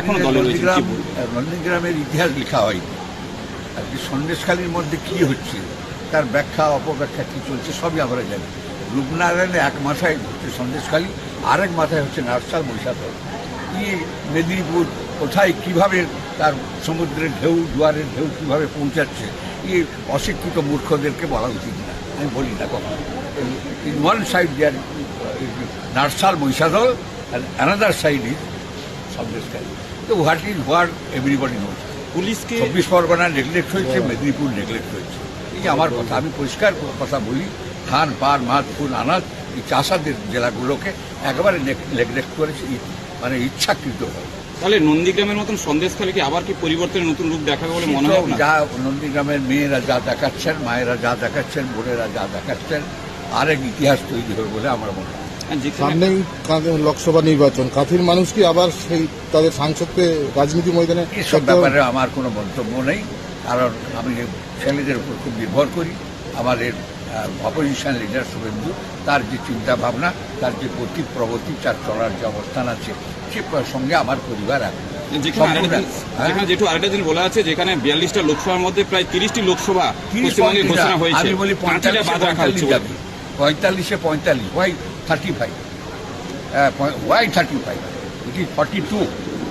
এখনও দলে? নন্দীগ্রামের ইতিহাস লেখা হয়নি। আর কি সন্দেশখালীর মধ্যে কি হচ্ছে তার ব্যাখ্যা অপব্যাখ্যা কি চলছে সবই আমরা জানি। রূপনারায়ণে এক মাথায় হচ্ছে সন্দেশখালী আরেক মাথায় হচ্ছে নার্সাল বৈশাখর কি মেদিনীপুর কোথায় কীভাবে তার সমুদ্রের ঢেউ জোয়ারের ঢেউ কীভাবে পৌঁছাচ্ছে এই অশিক্ষিত মূর্খদেরকে বলা উচিত না আমি বলি না কখনো। ইন ওয়ান সাইড দেয়ার নার্সাল বৈশাখল আর অ্যানাদার সাইড ইজ সন্দেশখালী তো what is what everybody knows পুলিশকে চব্বিশ পরগনা নেগলেক্ট হয়েছে মেদিনীপুর নেগলেক্ট হয়েছে। এই যে আমার কথা আমি পরিষ্কার কথা বলি ধান পান মাছ ফুল আনাজ এই চাষাদের জেলাগুলোকে একেবারে নেগলেক্ট করেছে মানে ইচ্ছাকৃত তাহলে নন্দীগ্রামের মতন সন্দেশখালীকে আবার কি পরিবর্তনের নতুন রূপ দেখাবে বলে মনে হয় যা নন্দীগ্রামের মেয়েরা যা দেখাচ্ছেন মায়েরা যা দেখাচ্ছেন বোনেরা যা দেখাচ্ছেন আরেক ইতিহাস তৈরি হবে বলে আমার মনে হয়। যেখানে সামনেই লোকসভা নির্বাচন কাঁথির মানুষ কি আবার সেই তাদের সাংসদকে রাজনীতি ময়দানে এসব ব্যাপারে আমার কোনো মন্তব্য নেই। কারণ আমি ছেলেদের উপর খুব নির্ভর করি। আমাদের অপোজিশন লিডার শুভেন্দু তার যে চিন্তা ভাবনা তার যে গতি প্রগতি তার চলার যে অবস্থান আছে সে সঙ্গে আমার পরিবার আছে যেখানে হ্যাঁ? যেখানে যেটু আরেকটা দিন বলা আছে যেখানে বিয়াল্লিশটা লোকসভার মধ্যে প্রায় তিরিশটি লোকসভা ঘোষণা হয়েছে। বাদ রাখা হচ্ছে। পঁয়তাল্লিশে পঁয়তাল্লিশ Y thirty five Y thirty five it is forty two